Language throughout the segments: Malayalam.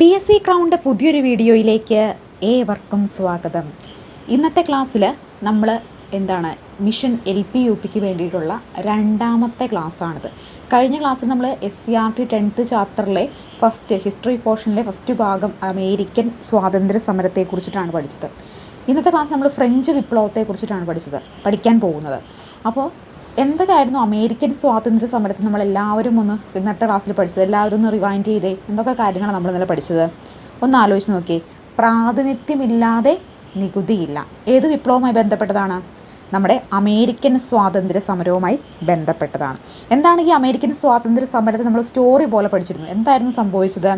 പി എസ് സി ക്രൗണ്ട് പുതിയൊരു വീഡിയോയിലേക്ക് ഏവർക്കും സ്വാഗതം. ഇന്നത്തെ ക്ലാസ്സിൽ നമ്മൾ എന്താണ് മിഷൻ എൽ പി യു പിക്ക് വേണ്ടിയിട്ടുള്ള രണ്ടാമത്തെ ക്ലാസ്സാണിത്. കഴിഞ്ഞ ക്ലാസ്സിൽ നമ്മൾ S C R T tenth ചാപ്റ്ററിലെ first history പോർഷനിലെ ഫസ്റ്റ് ഭാഗം അമേരിക്കൻ സ്വാതന്ത്ര്യ സമരത്തെക്കുറിച്ചിട്ടാണ് പഠിച്ചത്. ഇന്നത്തെ ക്ലാസ് നമ്മൾ ഫ്രഞ്ച് വിപ്ലവത്തെക്കുറിച്ചിട്ടാണ് പഠിച്ചത് പഠിക്കാൻ പോകുന്നത്. അപ്പോൾ എന്തൊക്കെയായിരുന്നു അമേരിക്കൻ സ്വാതന്ത്ര്യ സമരത്തിൽ നമ്മൾ എല്ലാവരും ഒന്ന് ഇന്നത്തെ ക്ലാസ്സിൽ പഠിച്ചത്? എല്ലാവരും ഒന്ന് റിവൈൻഡ് ചെയ്തേ. എന്തൊക്കെ കാര്യങ്ങളാണ് നമ്മൾ ഇന്നലെ പഠിച്ചത്? ഒന്ന് ആലോചിച്ച് നോക്കി പ്രാതിനിധ്യമില്ലാതെ നികുതിയില്ല. ഏത് വിപ്ലവവുമായി ബന്ധപ്പെട്ടതാണ്? നമ്മുടെ അമേരിക്കൻ സ്വാതന്ത്ര്യ സമരവുമായി ബന്ധപ്പെട്ടതാണ്. എന്താണ് ഈ അമേരിക്കൻ സ്വാതന്ത്ര്യ സമരത്തെ നമ്മൾ സ്റ്റോറി പോലെ പഠിച്ചിരുന്നു എന്തായിരുന്നു സംഭവിച്ചത്?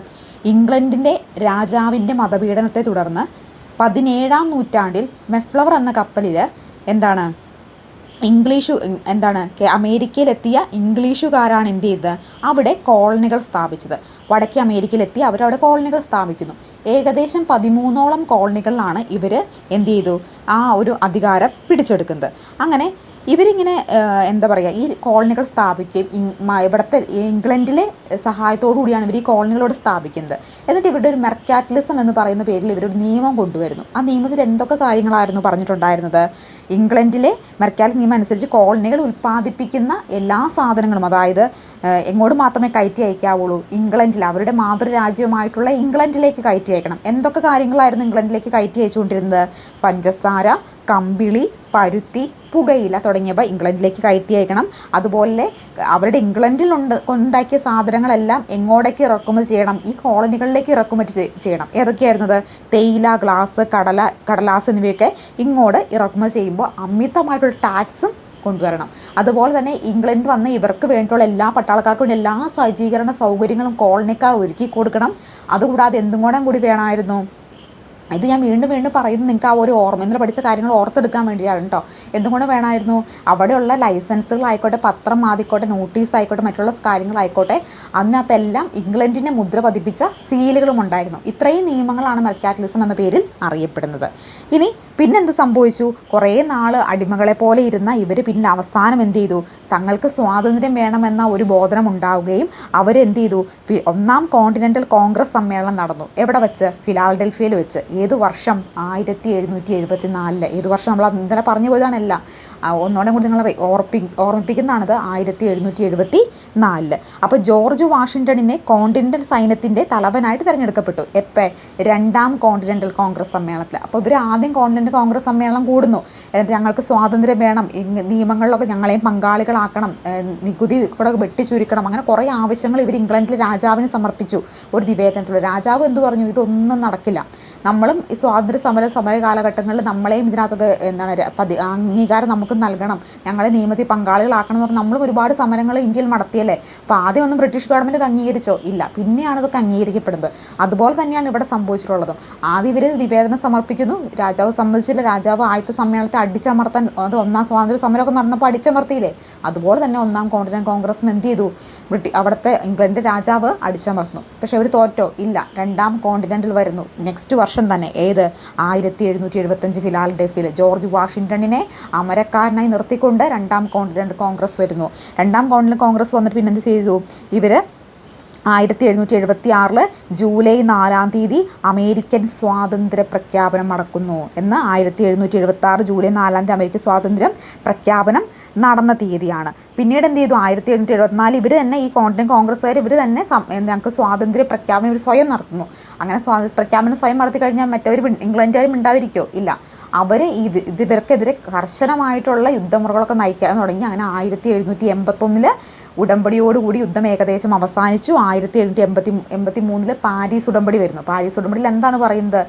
ഇംഗ്ലണ്ടിന്റെ രാജാവിന്റെ മതപീഡനത്തെ തുടർന്ന് പതിനേഴാം നൂറ്റാണ്ടിൽ മെഫ്ലവർ എന്ന കപ്പലിൽ എന്താണ് ഇംഗ്ലീഷു എന്താണ് അമേരിക്കയിലെത്തിയ ഇംഗ്ലീഷുകാരാണ് എന്ത് ചെയ്തത്? അവിടെ കോളനികൾ സ്ഥാപിച്ചത്. വടക്കേ അമേരിക്കയിലെത്തി അവരവിടെ കോളനികൾ സ്ഥാപിക്കുന്നു. ഏകദേശം പതിമൂന്നോളം കോളനികളിലാണ് ഇവർ എന്ത് ചെയ്തു? ആ ഒരു അധികാരം പിടിച്ചെടുക്കുന്നത്. അങ്ങനെ ഇവരിങ്ങനെ എന്താ പറയുക ഈ കോളനികൾ സ്ഥാപിക്കുകയും ഇവിടുത്തെ ഇംഗ്ലണ്ടിലെ സഹായത്തോടു കൂടിയാണ് ഇവർ ഈ കോളനികളോട് സ്ഥാപിക്കുന്നത്. എന്നിട്ട് ഇവരുടെ ഒരു മെർക്കാറ്റലിസം എന്ന് പറയുന്ന പേരിൽ ഇവരൊരു നിയമം കൊണ്ടുവരുന്നു. ആ നിയമത്തിൽ എന്തൊക്കെ കാര്യങ്ങളായിരുന്നു പറഞ്ഞിട്ടുണ്ടായിരുന്നത്? ഇംഗ്ലണ്ടിലെ മെർക്കാറ്റ് നിയമം അനുസരിച്ച് കോളനികൾ ഉൽപ്പാദിപ്പിക്കുന്ന എല്ലാ സാധനങ്ങളും അതായത് എങ്ങോട്ട് മാത്രമേ കയറ്റി അയക്കാവുള്ളൂ ഇംഗ്ലണ്ടിൽ അവരുടെ മാതൃരാജ്യമായിട്ടുള്ള ഇംഗ്ലണ്ടിലേക്ക് കയറ്റി അയക്കണം. എന്തൊക്കെ കാര്യങ്ങളായിരുന്നു ഇംഗ്ലണ്ടിലേക്ക് കയറ്റി അയച്ചുകൊണ്ടിരുന്നത്? പഞ്ചസാര കമ്പിളി പരുത്തി പുകയില തുടങ്ങിയവ ഇംഗ്ലണ്ടിലേക്ക് കയറ്റി അയക്കണം അതുപോലെ അവരുടെ ഇംഗ്ലണ്ടിൽ ഉണ്ട് ഉണ്ടാക്കിയ സാധനങ്ങളെല്ലാം എങ്ങോട്ടേക്ക് ഇറക്കുമതി ചെയ്യണം? ഈ കോളനികളിലേക്ക് ഇറക്കുമതി ചെയ്- ചെയ്യണം. ഏതൊക്കെയായിരുന്നത്? തേയില ഗ്ലാസ് കടല കടലാസ് എന്നിവയൊക്കെ ഇങ്ങോട്ട് ഇറക്കുമതി ചെയ്യുമ്പോൾ അമിതമായിട്ടുള്ള ടാക്സും കൊണ്ടുവരണം. അതുപോലെ തന്നെ ഇംഗ്ലണ്ട് വന്ന ഇവർക്ക് വേണ്ടിയുള്ള എല്ലാ പട്ടാളക്കാർക്കും വേണ്ടി എല്ലാ സജ്ജീകരണ സൗകര്യങ്ങളും കോളനിക്കാർ ഒരുക്കി കൊടുക്കണം. അതുകൂടാതെ എന്തും കൂടെ കൂടി വേണമായിരുന്നു. ഇത് ഞാൻ വീണ്ടും വീണ്ടും പറയുന്നത് നിങ്ങൾക്ക് ആ ഒരു ഓർമ്മ ഇന്നലെ പഠിച്ച കാര്യങ്ങൾ ഓർത്തെടുക്കാൻ വേണ്ടിയാണ് കേട്ടോ എന്തുകൊണ്ട് വേണമായിരുന്നു? അവിടെയുള്ള ലൈസൻസുകളായിക്കോട്ടെ പത്രം ആയിക്കോട്ടെ നോട്ടീസ് ആയിക്കോട്ടെ മറ്റുള്ള കാര്യങ്ങളായിക്കോട്ടെ അതിനകത്തെല്ലാം ഇംഗ്ലണ്ടിന്റെ മുദ്ര പതിപ്പിച്ച സീലുകളും ഉണ്ടായിരുന്നു. ഇത്രയും നിയമങ്ങളാണ് മെർക്കാറ്റലിസം എന്ന പേരിൽ അറിയപ്പെടുന്നത്. ഇനി പിന്നെന്ത് സംഭവിച്ചു? കുറേ നാൾ അടിമകളെ പോലെ ഇരുന്ന ഇവർ പിന്നെ അവസാനം എന്ത് ചെയ്തു? തങ്ങൾക്ക് സ്വാതന്ത്ര്യം വേണമെന്ന ഒരു ബോധനം ഉണ്ടാവുകയും അവരെന്ത് ചെയ്തു? ഒന്നാം കോണ്ടിനെന്റൽ കോൺഗ്രസ് സമ്മേളനം നടന്നു. എവിടെ വെച്ച്? ഫിലാഡൽഫിയയിൽ വെച്ച്. ഏത് വർഷം? ആയിരത്തി എഴുന്നൂറ്റി എഴുപത്തി നാലിൽ ഏത് വർഷം നമ്മൾ ഇന്നലെ പറഞ്ഞു പോയതാണല്ല ഒന്നോടെ കൂടി നിങ്ങൾ ഓർപ്പി ഓർമ്മിപ്പിക്കുന്നതാണത് ആയിരത്തി എഴുന്നൂറ്റി എഴുപത്തി നാലിൽ അപ്പോൾ ജോർജ് വാഷിങ്ടണിനെ കോണ്ടിനെന്റൽ സൈന്യത്തിന്റെ തലവനായിട്ട് തിരഞ്ഞെടുക്കപ്പെട്ടു. എപ്പേ? രണ്ടാം കോണ്ടിനെന്റൽ കോൺഗ്രസ് സമ്മേളനത്തിൽ അപ്പോൾ ഇവർ ആദ്യം കോണ്ടിനെന്റൽ കോൺഗ്രസ് സമ്മേളനം കൂടുന്നു. എന്നിട്ട് ഞങ്ങൾക്ക് സ്വാതന്ത്ര്യം വേണം. നിയമങ്ങളിലൊക്കെ ഞങ്ങളെയും പങ്കാളികളാക്കണം. നികുതി കൂടെ വെട്ടിച്ചുരുക്കണം. അങ്ങനെ കുറേ ആവശ്യങ്ങൾ ഇവർ ഇംഗ്ലണ്ടിലെ രാജാവിന് സമർപ്പിച്ചു. ഒരു നിവേദനത്തിലൂടെ. രാജാവ് എന്ത് പറഞ്ഞു? ഇതൊന്നും നടക്കില്ല. നമ്മളും ഈ സ്വാതന്ത്ര്യ സമര സമര കാലഘട്ടങ്ങളിൽ നമ്മളെയും ഇതിനകത്തൊക്കെ എന്താണ് പതി അംഗീകാരം നമുക്ക് നൽകണം. ഞങ്ങളെ നിയമത്തിൽ പങ്കാളികളാക്കണം എന്ന് പറഞ്ഞാൽ നമ്മളും ഒരുപാട് സമരങ്ങൾ ഇന്ത്യയിൽ നടത്തിയല്ലേ? അപ്പോൾ ആദ്യം ഒന്നും ബ്രിട്ടീഷ് ഗവൺമെന്റ് ഇത് അംഗീകരിച്ചോ? ഇല്ല. പിന്നെയാണ് ഇതൊക്കെ അംഗീകരിക്കപ്പെടുന്നത്. അതുപോലെ തന്നെയാണ് ഇവിടെ സംഭവിച്ചിട്ടുള്ളതും. ആദ്യം ഇവർ നിവേദനം സമർപ്പിക്കുന്നു. രാജാവ് സംബന്ധിച്ചില്ല രാജാവ് ആദ്യത്തെ സമ്മേളനത്തെ അടിച്ചമർത്താൻ അത് ഒന്നാം സ്വാതന്ത്ര്യ സമരമൊക്കെ നടന്നപ്പോൾ അടിച്ചമർത്തിയില്ലേ? അതുപോലെ തന്നെ ഒന്നാം കോൺഗ്രസ് എന്ത് ചെയ്തു? ബ്രിട്ടി അവിടുത്തെ ഇംഗ്ലണ്ട് രാജാവ് അടിച്ചമർത്തുന്നു. പക്ഷെ അവർ തോറ്റോ? ഇല്ല. രണ്ടാം കോണ്ടിനെന്റിൽ വരുന്നു. നെക്സ്റ്റ് വർഷം. തന്നെ. ഏത്? ആയിരത്തി എഴുന്നൂറ്റി എഴുപത്തഞ്ച് ഫിലാൽഡൽഫിയിൽ ജോർജ് വാഷിംഗ്ടണിനെ അമരക്കാരനായി നിർത്തിക്കൊണ്ട് രണ്ടാം കോണ്ടിനെന്റൽ കോൺഗ്രസ് വരുന്നു. രണ്ടാം കോണ്ടിനെന്റൽ കോൺഗ്രസ് വന്നിട്ട് പിന്നെ എന്ത് ചെയ്തു? ഇവർ ആയിരത്തി എഴുന്നൂറ്റി എഴുപത്തി ആറിൽ ജൂലൈ നാലാം തീയതി അമേരിക്കൻ സ്വാതന്ത്ര്യ പ്രഖ്യാപനം നടക്കുന്നു എന്ന് ആയിരത്തി എഴുന്നൂറ്റി എഴുപത്തി ആറ് ജൂലൈ നാലാം തീയതി അമേരിക്ക സ്വാതന്ത്ര്യം പ്രഖ്യാപനം നടന്ന തീയതിയാണ്. പിന്നീട് എന്ത് ചെയ്തു? ആയിരത്തി എഴുന്നൂറ്റി എഴുപത്തിനാല് ഇവർ തന്നെ ഈ കോണ്ടിനൻ കോൺഗ്രസ്സുകാർ ഇവർ തന്നെ ഞങ്ങൾക്ക് സ്വാതന്ത്ര്യ പ്രഖ്യാപനം ഇവർ സ്വയം നടത്തുന്നു. അങ്ങനെ സ്വാതന്ത്ര്യ പ്രഖ്യാപനം സ്വയം നടത്തി കഴിഞ്ഞാൽ മറ്റവർ ഇംഗ്ലണ്ടുകാരും ഉണ്ടായിരിക്കോ ഇല്ല. അവർ ഈ ഇവർക്കെതിരെ കർശനമായിട്ടുള്ള യുദ്ധമുറകളൊക്കെ നയിക്കാൻ തുടങ്ങി. അങ്ങനെ ആയിരത്തി എഴുന്നൂറ്റി എൺപത്തൊന്നിൽ ഉടമ്പടിയോടുകൂടി യുദ്ധം ഏകദേശം അവസാനിച്ചു. ആയിരത്തി എഴുന്നൂറ്റി എൺപത്തി എൺപത്തി മൂന്നിൽ പാരീസ് ഉടമ്പടി വരുന്നു. പാരീസ് ഉടമ്പടിയിൽ എന്താണ് പറയുന്നത്?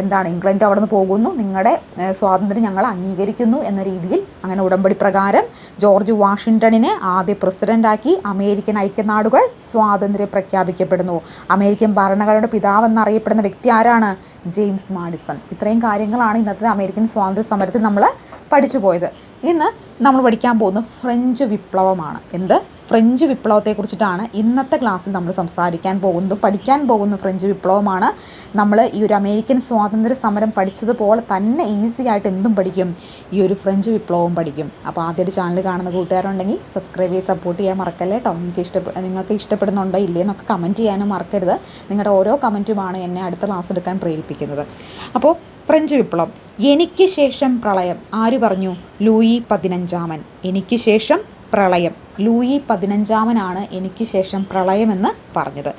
എന്താണ്? ഇംഗ്ലണ്ട് അവിടെ നിന്ന് പോകുന്നു നിങ്ങളുടെ സ്വാതന്ത്ര്യം ഞങ്ങൾ അംഗീകരിക്കുന്നു എന്ന രീതിയിൽ അങ്ങനെ ഉടമ്പടി പ്രകാരം ജോർജ് വാഷിങ്ടണിനെ ആദ്യ പ്രസിഡന്റാക്കി അമേരിക്കൻ ഐക്യനാടുകൾ സ്വാതന്ത്ര്യം പ്രഖ്യാപിക്കപ്പെടുന്നു. അമേരിക്കൻ ഭരണകളുടെ പിതാവ് എന്നറിയപ്പെടുന്ന വ്യക്തി ആരാണ്? James Madison. ഇത്രയും കാര്യങ്ങളാണ് ഇന്നത്തെ അമേരിക്കൻ സ്വാതന്ത്ര്യ സമരത്തിൽ നമ്മൾ പഠിച്ചു പോയത്. ഇന്ന് നമ്മൾ പഠിക്കാൻ പോകുന്നത് ഫ്രഞ്ച് വിപ്ലവമാണ്. എന്ത്? ഫ്രഞ്ച് വിപ്ലവത്തെക്കുറിച്ചിട്ടാണ് ഇന്നത്തെ ക്ലാസ്സിൽ നമ്മൾ സംസാരിക്കാൻ പോകുന്നത്. പഠിക്കാൻ പോകുന്ന ഫ്രഞ്ച് വിപ്ലവമാണ്. നമ്മൾ ഈ ഒരു അമേരിക്കൻ സ്വാതന്ത്ര്യ സമരം പഠിച്ചതുപോലെ തന്നെ ഈസി ആയിട്ട് എന്തും പഠിക്കും. ഈ ഒരു ഫ്രഞ്ച് വിപ്ലവം പഠിക്കും. അപ്പോൾ ആദ്യമായിട്ട് ചാനൽ കാണുന്ന കൂട്ടുകാരുണ്ടെങ്കിൽ സബ്സ്ക്രൈബ് ചെയ്ത് സപ്പോർട്ട് ചെയ്യാൻ മറക്കല്ലേ കേട്ടോ നിങ്ങൾക്ക് ഇഷ്ടപ്പെ നിങ്ങൾക്ക് ഇഷ്ടപ്പെടുന്നുണ്ടോ ഇല്ലേ എന്നൊക്കെ കമന്റ് ചെയ്യാനും മറക്കരുത്. നിങ്ങളുടെ ഓരോ കമന്റുമാണ് എന്നെ അടുത്ത ക്ലാസ് എടുക്കാൻ പ്രേരിപ്പിക്കുന്നത്. അപ്പോൾ ഫ്രഞ്ച് വിപ്ലവം. എനിക്ക് ശേഷം പ്രളയം. ആര് പറഞ്ഞു? ലൂയി പതിനഞ്ചാമൻ. എനിക്ക് ശേഷം പ്രളയം. ലൂയി പതിനഞ്ചാമനാണ് എനിക്ക് ശേഷം പ്രളയമെന്ന് പറഞ്ഞത്.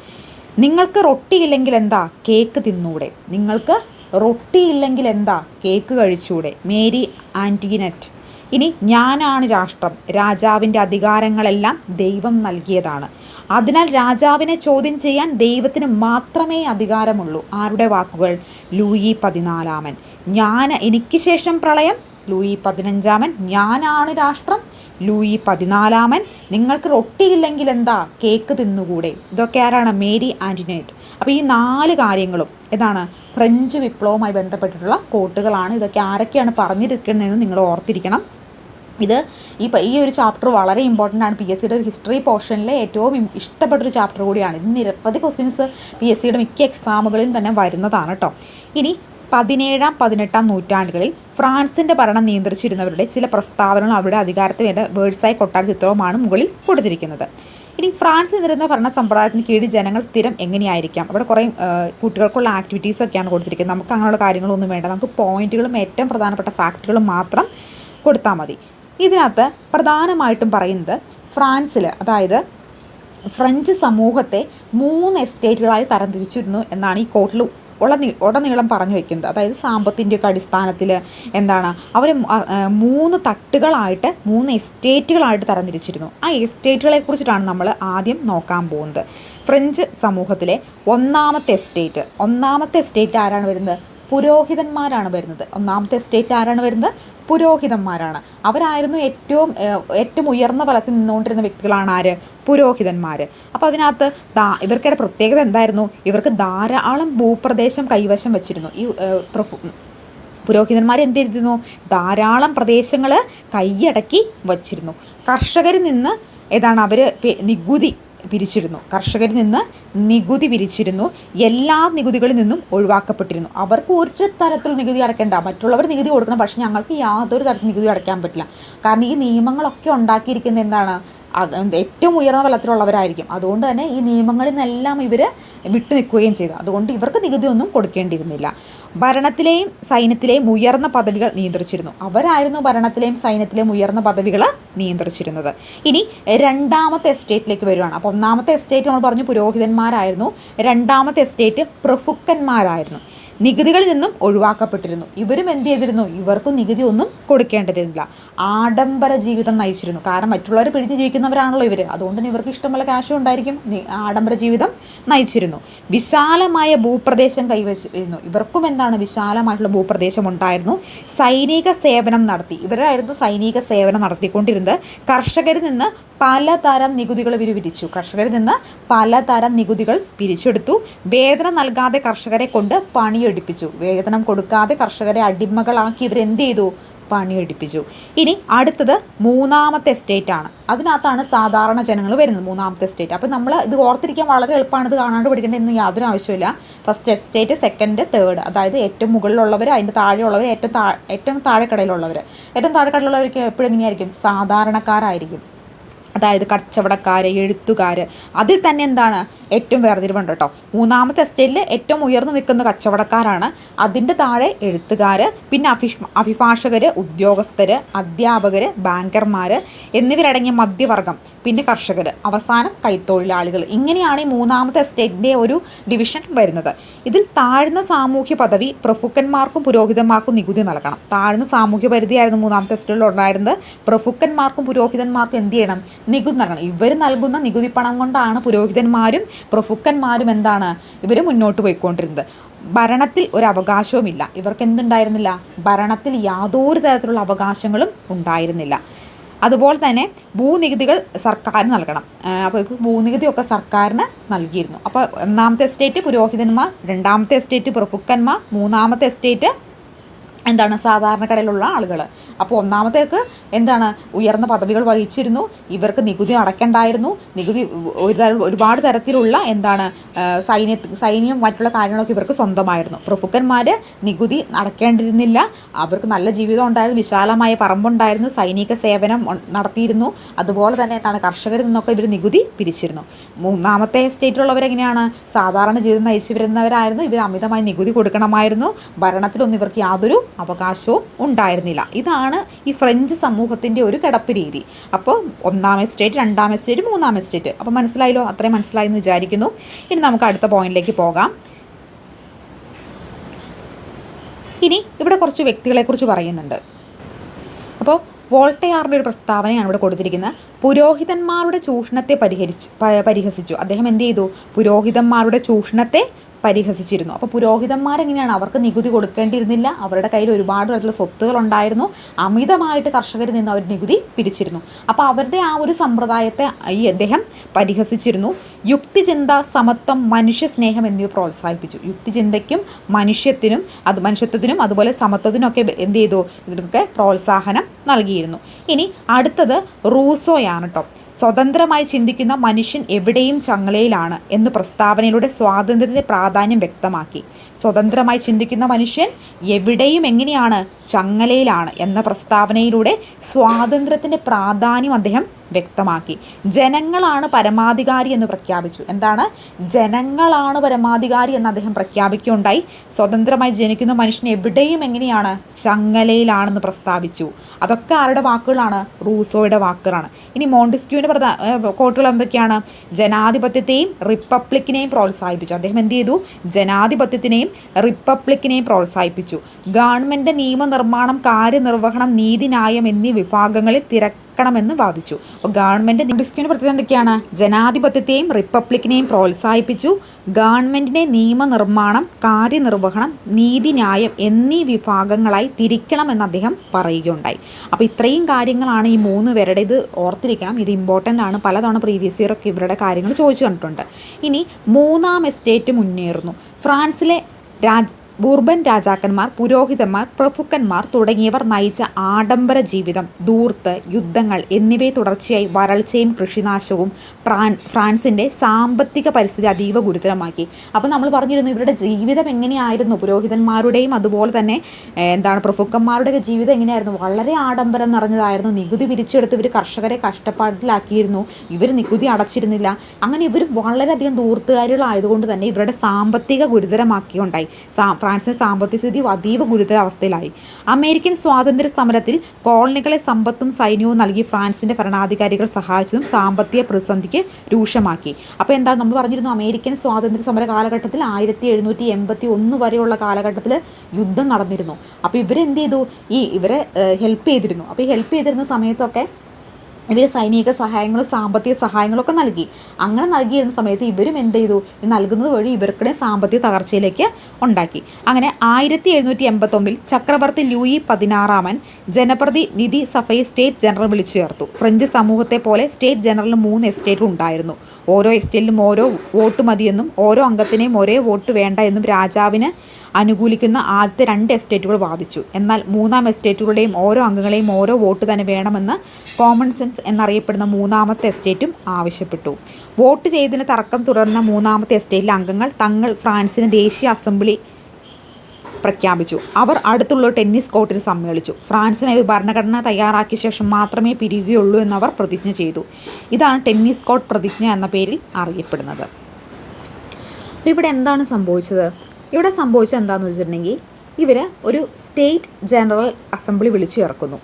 നിങ്ങൾക്ക് റൊട്ടിയില്ലെങ്കിൽ എന്താ കേക്ക് തിന്നൂടെ? നിങ്ങൾക്ക് റൊട്ടിയില്ലെങ്കിൽ എന്താ കേക്ക് കഴിച്ചൂടെ? മേരി ആന്റീനറ്റ് ഇനി ഞാനാണ് രാഷ്ട്രം. രാജാവിന്റെ അധികാരങ്ങളെല്ലാം ദൈവം നൽകിയതാണ്. അതിനാൽ രാജാവിനെ ചോദ്യം ചെയ്യാൻ ദൈവത്തിന് മാത്രമേ അധികാരമുള്ളൂ. ആരുടെ വാക്കുകൾ? ലൂയി പതിനാലാമൻ. ഞാൻ എനിക്ക് ശേഷം പ്രളയം? ലൂയി പതിനഞ്ചാമൻ ഞാനാണ് രാഷ്ട്രം. ലൂയി പതിനാലാമൻ നിങ്ങൾക്ക് റൊട്ടിയില്ലെങ്കിൽ എന്താ? കേക്ക് തിന്നുകൂടെ? ഇതൊക്കെ ആരാണ്? മേരി ആന്റിനേറ്റ് അപ്പോൾ ഈ നാല് കാര്യങ്ങളും ഏതാണ് ഫ്രഞ്ച് വിപ്ലവവുമായി ബന്ധപ്പെട്ടിട്ടുള്ള കോട്ടുകളാണ്. ഇതൊക്കെ ആരൊക്കെയാണ് പറഞ്ഞിരിക്കുന്നതെന്ന് നിങ്ങൾ ഓർത്തിരിക്കണം. ഇത് ഈ ഈ ഒരു ചാപ്റ്റർ വളരെ ഇമ്പോർട്ടന്റ് ആണ്. പി എസ് സിയുടെ ഒരു ഹിസ്റ്ററി പോർഷനിലെ ഏറ്റവും ഇഷ്ടപ്പെട്ടൊരു ചാപ്റ്റർ കൂടിയാണ്. ഇത് നിരവധി ക്വസ്റ്റ്യൻസ് പി എസ് സിയുടെ മിക്ക എക്സാമുകളിൽ തന്നെ വരുന്നതാണ് കേട്ടോ ഇനി പതിനേഴാം പതിനെട്ടാം നൂറ്റാണ്ടുകളിൽ ഫ്രാൻസിന്റെ ഭരണം നിയന്ത്രിച്ചിരുന്നവരുടെ ചില പ്രസ്താവനകൾ അവരുടെ അധികാരത്തിന് വേണ്ട വേഴ്സായി കൊട്ടാര ചിത്രവുമാണ് മുകളിൽ കൊടുത്തിരിക്കുന്നത്. ഇനി ഫ്രാൻസ് നിന്നിരുന്ന ഭരണ സമ്പ്രദായത്തിന് കീഴിൽ ജനങ്ങൾ സ്ഥിരം എങ്ങനെയായിരിക്കാം? അവിടെ കുറേ കുട്ടികൾക്കുള്ള ആക്ടിവിറ്റീസ് ഒക്കെയാണ് കൊടുത്തിരിക്കുന്നത്. നമുക്ക് അങ്ങനെയുള്ള കാര്യങ്ങളൊന്നും വേണ്ട. നമുക്ക് പോയിന്റുകളും ഏറ്റവും പ്രധാനപ്പെട്ട ഫാക്റ്റുകളും മാത്രം കൊടുത്താൽ മതി. ഇതിനകത്ത് പ്രധാനമായിട്ടും പറയുന്നത് ഫ്രാൻസിൽ അതായത് ഫ്രഞ്ച് സമൂഹത്തെ മൂന്ന് എസ്റ്റേറ്റുകളായി തരംതിരിച്ചിരുന്നു എന്നാണ് ഈ കോട്ടിൽ ഉടനീ ഉടനീളം പറഞ്ഞു വയ്ക്കുന്നത് അതായത് സാമ്പത്തിന്റെയൊക്കെ അടിസ്ഥാനത്തിൽ എന്താണ് അവർ മൂന്ന് തട്ടുകളായിട്ട് മൂന്ന് എസ്റ്റേറ്റുകളായിട്ട് തരംതിരിച്ചിരുന്നു. ആ എസ്റ്റേറ്റുകളെ കുറിച്ചിട്ടാണ് നമ്മൾ ആദ്യം നോക്കാൻ പോകുന്നത്. ഫ്രഞ്ച് സമൂഹത്തിലെ ഒന്നാമത്തെ എസ്റ്റേറ്റ്. ഒന്നാമത്തെ എസ്റ്റേറ്റ് ആരാണ് വരുന്നത്? പുരോഹിതന്മാരാണ് വരുന്നത്. ഒന്നാമത്തെ എസ്റ്റേറ്റിൽ ആരാണ് വരുന്നത്? പുരോഹിതന്മാരാണ്. അവരായിരുന്നു ഏറ്റവും ഏറ്റവും ഉയർന്ന ഫലത്തിൽ നിന്നുകൊണ്ടിരുന്ന വ്യക്തികളാണ് ആര്? പുരോഹിതന്മാർ അപ്പോൾ അതിനകത്ത് ദാ ഇവർക്കിടെ പ്രത്യേകത എന്തായിരുന്നു? ഇവർക്ക് ധാരാളം ഭൂപ്രദേശം കൈവശം വെച്ചിരുന്നു. ഈ പുരോഹിതന്മാർ എന്ത് ചെയ്തിരുന്നു? ധാരാളം പ്രദേശങ്ങൾ കൈയടക്കി വച്ചിരുന്നു. കർഷകരിൽ നിന്ന് ഏതാണ് അവർ നികുതി പിരിച്ചിരുന്നു. കർഷകരിൽ നിന്ന് നികുതി പിരിച്ചിരുന്നു. എല്ലാ നികുതികളിൽ നിന്നും ഒഴിവാക്കപ്പെട്ടിരുന്നു. അവർക്ക് ഒരു തരത്തിലുള്ള നികുതി അടയ്ക്കേണ്ട. മറ്റുള്ളവർ നികുതി കൊടുക്കണം. പക്ഷേ ഞങ്ങൾക്ക് യാതൊരു തരത്തിൽ നികുതി അടയ്ക്കാൻ പറ്റില്ല. കാരണം ഈ നിയമങ്ങളൊക്കെ ഉണ്ടാക്കിയിരിക്കുന്നത് എന്താണ്? ഏറ്റവും ഉയർന്ന തലത്തിലുള്ളവരായിരിക്കും. അതുകൊണ്ട് തന്നെ ഈ നിയമങ്ങളിൽ നിന്നെല്ലാം ഇവർ വിട്ടു നിൽക്കുകയും ചെയ്തു. അതുകൊണ്ട് ഇവർക്ക് നികുതി ഒന്നും കൊടുക്കേണ്ടിയിരുന്നില്ല. ഭരണത്തിലെയും സൈന്യത്തിലെയും ഉയർന്ന പദവികൾ നിയന്ത്രിച്ചിരുന്നു. അവരായിരുന്നു ഭരണത്തിലെയും സൈന്യത്തിലെയും ഉയർന്ന പദവികൾ നിയന്ത്രിച്ചിരുന്നത്. ഇനി രണ്ടാമത്തെ എസ്റ്റേറ്റിലേക്ക് വരുവാണ്. അപ്പോൾ ഒന്നാമത്തെ എസ്റ്റേറ്റ് നമ്മൾ പറഞ്ഞു പുരോഹിതന്മാരായിരുന്നു. രണ്ടാമത്തെ എസ്റ്റേറ്റ് പ്രഭുക്കന്മാരായിരുന്നു. നികുതികളിൽ നിന്നും ഒഴിവാക്കപ്പെട്ടിരുന്നു. ഇവരും എന്ത് ചെയ്തിരുന്നു? ഇവർക്കും നികുതി ഒന്നും കൊടുക്കേണ്ടതിരുന്നില്ല. ആഡംബര ജീവിതം നയിച്ചിരുന്നു. കാരണം മറ്റുള്ളവർ പിടിച്ച് ജീവിക്കുന്നവരാണല്ലോ ഇവർ അതുകൊണ്ട് തന്നെ ഇവർക്ക് ഇഷ്ടമുള്ള കാശും ഉണ്ടായിരിക്കും. ആഡംബര ജീവിതം നയിച്ചിരുന്നു. വിശാലമായ ഭൂപ്രദേശം കൈവച്ചിരുന്നു. ഇവർക്കും എന്താണ്? വിശാലമായിട്ടുള്ള ഭൂപ്രദേശം ഉണ്ടായിരുന്നു. സൈനിക സേവനം നടത്തി. ഇവരായിരുന്നു സൈനിക സേവനം നടത്തിക്കൊണ്ടിരുന്നത്. കർഷകരിൽ നിന്ന് പലതരം നികുതികൾ ഇവർ പിരിച്ചു കർഷകരിൽ നിന്ന് പലതരം നികുതികൾ പിരിച്ചെടുത്തു. വേതനം നൽകാതെ കർഷകരെ കൊണ്ട് പണിയെടുപ്പിച്ചു. വേതനം കൊടുക്കാതെ കർഷകരെ അടിമകളാക്കി ഇവർ എന്ത് ചെയ്തു? പണിയെടുപ്പിച്ചു. ഇനി അടുത്തത് മൂന്നാമത്തെ എസ്റ്റേറ്റ് ആണ്. അതിനകത്താണ് സാധാരണ ജനങ്ങൾ വരുന്നത് മൂന്നാമത്തെ എസ്റ്റേറ്റ് അപ്പോൾ നമ്മൾ ഇത് ഓർത്തിരിക്കാൻ വളരെ എളുപ്പമാണ്. ഇത് കാണാണ്ട് പഠിക്കേണ്ടതെന്ന് യാതൊരു ആവശ്യമില്ല ഫസ്റ്റ് എസ്റ്റേറ്റ് സെക്കൻഡ് തേർഡ് അതായത് ഏറ്റവും മുകളിലുള്ളവർ അതിന്റെ താഴെയുള്ളവർ ഏറ്റവും താ ഏറ്റവും താഴെക്കടയിലുള്ളവർ ഏറ്റവും താഴെക്കടയിലുള്ളവർക്ക് എപ്പോഴും എങ്ങനെയായിരിക്കും? സാധാരണക്കാരായിരിക്കും. അതായത് കച്ചവടക്കാർ എഴുത്തുകാർ അതിൽ തന്നെ എന്താണ് ഏറ്റവും വേർതിരിവുണ്ട് കേട്ടോ. മൂന്നാമത്തെ എസ്റ്റേറ്റിൽ ഏറ്റവും ഉയർന്നു നിൽക്കുന്ന കച്ചവടക്കാരാണ് അതിന്റെ താഴെ എഴുത്തുകാർ പിന്നെ അഭിഷ് അഭിഭാഷകർ ഉദ്യോഗസ്ഥർ അധ്യാപകർ ബാങ്കർമാർ എന്നിവരടങ്ങിയ മധ്യവർഗം പിന്നെ കർഷകർ അവസാനം കൈത്തൊഴിലാളികൾ. ഇങ്ങനെയാണ് ഈ മൂന്നാമത്തെ എസ്റ്റേറ്റിന്റെ ഒരു ഡിവിഷൻ വരുന്നത്. ഇതിൽ താഴ്ന്ന സാമൂഹ്യ പദവി പ്രഫുക്കന്മാർക്കും പുരോഹിതന്മാർക്കും നികുതി നൽകണം. താഴ്ന്ന സാമൂഹ്യ പരിധിയായിരുന്നു മൂന്നാമത്തെ എസ്റ്റേറ്റിൽ ഉണ്ടായിരുന്നത്. പ്രഫുക്കന്മാർക്കും പുരോഹിതന്മാർക്കും എന്ത് ചെയ്യണം? നികുതി നൽകണം ഇവർ നൽകുന്ന നികുതി പണം കൊണ്ടാണ് പുരോഹിതന്മാരും പ്രഭുക്കന്മാരും എന്താണ് ഇവർ മുന്നോട്ട് പോയിക്കൊണ്ടിരുന്നത്. ഭരണത്തിൽ ഒരു അവകാശവുമില്ല. ഇവർക്ക് എന്തുണ്ടായിരുന്നില്ല? ഭരണത്തിൽ യാതൊരു തരത്തിലുള്ള അവകാശങ്ങളും ഉണ്ടായിരുന്നില്ല. അതുപോലെ തന്നെ ഭൂനികുതികൾ സർക്കാരിന് നൽകണം. അപ്പോൾ ഭൂനികുതിയൊക്കെ സർക്കാരിന് നൽകിയിരുന്നു. അപ്പോൾ ഒന്നാമത്തെ എസ്റ്റേറ്റ് പുരോഹിതന്മാർ രണ്ടാമത്തെ എസ്റ്റേറ്റ് പ്രഭുക്കന്മാർ മൂന്നാമത്തെ എസ്റ്റേറ്റ് എന്താണ് സാധാരണക്കടയിലുള്ള ആളുകൾ അപ്പോൾ ഒന്നാമത്തേക്ക് എന്താണ് ഉയർന്ന പദവികൾ വഹിച്ചിരുന്നു ഇവർക്ക് നികുതി അടയ്ക്കണ്ടായിരുന്നു നികുതി ഒരു ഒരുപാട് തരത്തിലുള്ള എന്താണ് സൈന്യ സൈന്യം മറ്റുള്ള കാര്യങ്ങളൊക്കെ ഇവർക്ക് സ്വന്തമായിരുന്നു. പ്രഭുക്കന്മാർ നികുതി അടയ്ക്കേണ്ടിരുന്നില്ല അവർക്ക് നല്ല ജീവിതം ഉണ്ടായിരുന്നു വിശാലമായ പറമ്പുണ്ടായിരുന്നു സൈനിക സേവനം നടത്തിയിരുന്നു അതുപോലെ തന്നെ എന്താണ് കർഷകരിൽ നിന്നൊക്കെ ഇവർ നികുതി പിരിച്ചിരുന്നു. മൂന്നാമത്തെ സ്റ്റേറ്റിലുള്ളവരെങ്ങനെയാണ് സാധാരണ ജീവിതം നയിച്ചു വരുന്നവരായിരുന്നു ഇവർ അമിതമായി നികുതി കൊടുക്കണമായിരുന്നു ഭരണത്തിലൊന്നും ഇവർക്ക് യാതൊരു അവകാശവും ഉണ്ടായിരുന്നില്ല. ഇതാണ് ഈ ഫ്രഞ്ച് സമൂഹത്തിന്റെ ഒരു കിടപ്പ് രീതി. അപ്പോൾ ഒന്നാം എസ്റ്റേറ്റ് രണ്ടാം എസ്റ്റേറ്റ് മൂന്നാം എസ്റ്റേറ്റ്. അപ്പോൾ മനസ്സിലായല്ലോ? അത്രയും മനസ്സിലായി എന്ന് വിചാരിക്കുന്നു. ഇനി നമുക്ക് അടുത്ത പോയിന്റിലേക്ക് പോകാം. ഇനി ഇവിടെ കുറച്ച് വ്യക്തികളെക്കുറിച്ച് പറയുന്നുണ്ട്. അപ്പോൾ വോൾട്ടയാറിന്റെ ഒരു പ്രസ്താവനയാണ് ഇവിടെ കൊടുത്തിരിക്കുന്നത്. പുരോഹിതന്മാരുടെ ചൂഷണത്തെ പരിഹരിച്ചു പരിഹസിച്ചു. അദ്ദേഹം എന്ത് ചെയ്തു? പുരോഹിതന്മാരുടെ ചൂഷണത്തെ പരിഹസിച്ചിരുന്നു. അപ്പോൾ പുരോഹിതന്മാരെങ്ങനെയാണ്? അവർക്ക് നികുതി കൊടുക്കേണ്ടിയിരുന്നില്ല. അവരുടെ കയ്യിൽ ഒരുപാട് തരത്തിലുള്ള സ്വത്തുകൾ ഉണ്ടായിരുന്നു അമിതമായിട്ട് കർഷകരിൽ നിന്ന് അവർ നികുതി പിരിച്ചിരുന്നു. അപ്പോൾ അവരുടെ ആ ഒരു സമ്പ്രദായത്തെ ഈ അദ്ദേഹം പരിഹസിച്ചിരുന്നു. യുക്തിചിന്ത സമത്വം മനുഷ്യസ്നേഹം എന്നിവ പ്രോത്സാഹിപ്പിച്ചു. യുക്തിചിന്തയ്ക്കും മനുഷ്യത്തിനും അത് മനുഷ്യത്വത്തിനും അതുപോലെ സമത്വത്തിനൊക്കെ എന്ത് ചെയ്തു? ഇതിനൊക്കെ പ്രോത്സാഹനം നൽകിയിരുന്നു. ഇനി അടുത്തത് റൂസോയാണ് കേട്ടോ സ്വതന്ത്രമായി ചിന്തിക്കുന്ന മനുഷ്യൻ എവിടെയും ചങ്ങലയിലാണ് എന്ന് പ്രസ്താവനയിലൂടെ സ്വാതന്ത്ര്യത്തെ പ്രാധാന്യം വ്യക്തമാക്കി. സ്വതന്ത്രമായി ചിന്തിക്കുന്ന മനുഷ്യൻ എവിടെയും എങ്ങനെയാണ് ചങ്ങലയിലാണ് എന്ന പ്രസ്താവനയിലൂടെ സ്വാതന്ത്ര്യത്തിന്റെ പ്രാധാന്യം അദ്ദേഹം വ്യക്തമാക്കി. ജനങ്ങളാണ് പരമാധികാരി എന്ന് പ്രഖ്യാപിച്ചു. എന്താണ്? ജനങ്ങളാണ് പരമാധികാരി എന്ന് അദ്ദേഹം പ്രഖ്യാപിക്കുകയുണ്ടായി. സ്വതന്ത്രമായി ജനിക്കുന്ന മനുഷ്യൻ എവിടെയും എങ്ങനെയാണ്? ചങ്ങലയിലാണെന്ന് പ്രസ്താവിച്ചു. അതൊക്കെ ആരുടെ വാക്കുകളാണ്? റൂസോയുടെ വാക്കുകളാണ്. ഇനി മോണ്ടിസ്ക്യൂവിന്റെ പ്രധാ ഏഹ് കോട്ടുകൾ എന്തൊക്കെയാണ്? ജനാധിപത്യത്തെയും റിപ്പബ്ലിക്കിനെയും പ്രോത്സാഹിപ്പിച്ചു. അദ്ദേഹം എന്ത് ചെയ്തു? ജനാധിപത്യത്തിനെയും റിപ്പബ്ലിക്കിനെയും പ്രോത്സാഹിപ്പിച്ചു. ഗവൺമെന്റ് നിയമനിർമ്മാണം കാര്യനിർവഹണം നീതിന്യായം എന്നീ വിഭാഗങ്ങളിൽ തിരക്കണമെന്ന് വാദിച്ചു. അപ്പോൾ ഗവൺമെന്റ് മോണ്ടിസ്ക്യൂവിന്റെ പ്രത്യേകത എന്തൊക്കെയാണ്? ജനാധിപത്യത്തെയും റിപ്പബ്ലിക്കിനെയും പ്രോത്സാഹിപ്പിച്ചു. ഗവൺമെന്റിനെ നിയമനിർമ്മാണം കാര്യനിർവഹണം നീതിന്യായം എന്നീ വിഭാഗങ്ങളായി തിരിക്കണമെന്ന് അദ്ദേഹം പറയുകയുണ്ടായി. അപ്പോൾ ഇത്രയും കാര്യങ്ങളാണ് ഈ മൂന്ന് പേരുടെ ഇത് ഓർത്തിരിക്കണം. ഇത് ഇമ്പോർട്ടന്റ് ആണ്. പലതവണ പ്രീവിയസ് ഇയർ ഒക്കെ ഇവരുടെ കാര്യങ്ങൾ ചോദിച്ചു കണ്ടിട്ടുണ്ട്. ഇനി മൂന്നാം എസ്റ്റേറ്റ് മുന്നേറുന്നു. ഫ്രാൻസിലെ രാജ് ബൂർബൻ രാജാക്കന്മാർ പുരോഹിതന്മാർ പ്രഭുക്കന്മാർ തുടങ്ങിയവർ നയിച്ച ആഡംബര ജീവിതം ദൂർത്ത് യുദ്ധങ്ങൾ എന്നിവയെ തുടർച്ചയായി വരൾച്ചയും കൃഷിനാശവും പ്രാൻ ഫ്രാൻസിന്റെ സാമ്പത്തിക പരിസ്ഥിതി അതീവ ഗുരുതരമാക്കി. അപ്പോൾ നമ്മൾ പറഞ്ഞിരുന്നു ഇവരുടെ ജീവിതം എങ്ങനെയായിരുന്നു? പുരോഹിതന്മാരുടെയും അതുപോലെ തന്നെ എന്താണ് പ്രഭുക്കന്മാരുടെയൊക്കെ ജീവിതം എങ്ങനെയായിരുന്നു? വളരെ ആഡംബരം നിറഞ്ഞതായിരുന്നു. നികുതി പിരിച്ചെടുത്ത് ഇവർ കർഷകരെ കഷ്ടപ്പാടിലാക്കിയിരുന്നു. ഇവർ നികുതി അടച്ചിരുന്നില്ല. അങ്ങനെ ഇവർ വളരെയധികം ദൂർത്തുകാരികളായതുകൊണ്ട് തന്നെ ഇവരുടെ സാമ്പത്തിക ഗുരുതരമാക്കിയുണ്ടായി. സാ ഫ്രാൻസിന്റെ സാമ്പത്തിക സ്ഥിതി അതീവ ഗുരുതര അവസ്ഥയിലായി അമേരിക്കൻ സ്വാതന്ത്ര്യ സമരത്തിൽ കോളനികളെ സമ്പത്തും സൈന്യവും നൽകി ഫ്രാൻസിന്റെ ഭരണാധികാരികൾ സഹായിച്ചതും സാമ്പത്തിക പ്രതിസന്ധിക്ക് രൂക്ഷമാക്കി. അപ്പോൾ എന്താ നമ്മൾ പറഞ്ഞിരുന്നു? അമേരിക്കൻ സ്വാതന്ത്ര്യ സമര കാലഘട്ടത്തിൽ ആയിരത്തി എഴുന്നൂറ്റി എൺപത്തി ഒന്ന് വരെയുള്ള കാലഘട്ടത്തിൽ യുദ്ധം നടന്നിരുന്നു. അപ്പോൾ ഇവരെന്ത് ചെയ്തു? ഈ ഇവരെ ഹെൽപ്പ് ചെയ്തിരുന്നു. അപ്പോൾ ഈ ഹെൽപ്പ് ചെയ്തിരുന്ന സമയത്തൊക്കെ ഇവർ സൈനിക സഹായങ്ങളും സാമ്പത്തിക സഹായങ്ങളൊക്കെ നൽകി. അങ്ങനെ നൽകിയിരുന്ന സമയത്ത് ഇവരും എന്ത് ചെയ്തു? നൽകുന്നത് വഴി ഇവർക്കിടെ സാമ്പത്തിക തകർച്ചയിലേക്ക് ഉണ്ടാക്കി. അങ്ങനെ ആയിരത്തി എഴുന്നൂറ്റി എൺപത്തൊമ്പതിൽ ചക്രവർത്തി ലൂയി പതിനാറാമൻ ജനപ്രതി നിധി സഫൈ സ്റ്റേറ്റ് ജനറൽ വിളിച്ചു ചേർത്തു. ഫ്രഞ്ച് സമൂഹത്തെ പോലെ സ്റ്റേറ്റ് ജനറലിന് മൂന്ന് എസ്റ്റേറ്റുകൾ ഉണ്ടായിരുന്നു. ഓരോ എസ്റ്റേറ്റിലും ഓരോ വോട്ട് മതിയെന്നും ഓരോ അംഗത്തിനെയും ഒരേ വോട്ട് വേണ്ട എന്നും രാജാവിന് അനുകൂലിക്കുന്ന ആദ്യത്തെ രണ്ട് എസ്റ്റേറ്റുകൾ വാദിച്ചു. എന്നാൽ മൂന്നാം എസ്റ്റേറ്റുകളുടെയും ഓരോ അംഗങ്ങളെയും ഓരോ വോട്ട് തന്നെ വേണമെന്ന് കോമൺ സെൻസ് എന്നറിയപ്പെടുന്ന മൂന്നാമത്തെ എസ്റ്റേറ്റും ആവശ്യപ്പെട്ടു. വോട്ട് ചെയ്തതിന് തർക്കം തുടർന്ന മൂന്നാമത്തെ എസ്റ്റേറ്റിലെ അംഗങ്ങൾ തങ്ങൾ ഫ്രാൻസിന് ദേശീയ അസംബ്ലി പ്രഖ്യാപിച്ചു. അവർ അടുത്തുള്ള ടെന്നീസ് കോർട്ടിൽ സമ്മേളിച്ചു. ഫ്രാൻസിനായി ഭരണഘടന തയ്യാറാക്കിയ ശേഷം മാത്രമേ പിരിയുകയുള്ളൂ എന്നവർ പ്രതിജ്ഞ ചെയ്തു. ഇതാണ് ടെന്നീസ് കോർട്ട് പ്രതിജ്ഞ എന്ന പേരിൽ അറിയപ്പെടുന്നത്. ഇവിടെ എന്താണ് സംഭവിച്ചത്? ഇവിടെ സംഭവിച്ചത് എന്താണെന്ന് വെച്ചിട്ടുണ്ടെങ്കിൽ ഇവർ ഒരു സ്റ്റേറ്റ് ജനറൽ അസംബ്ലി വിളിച്ചു ചേർക്കുന്നു.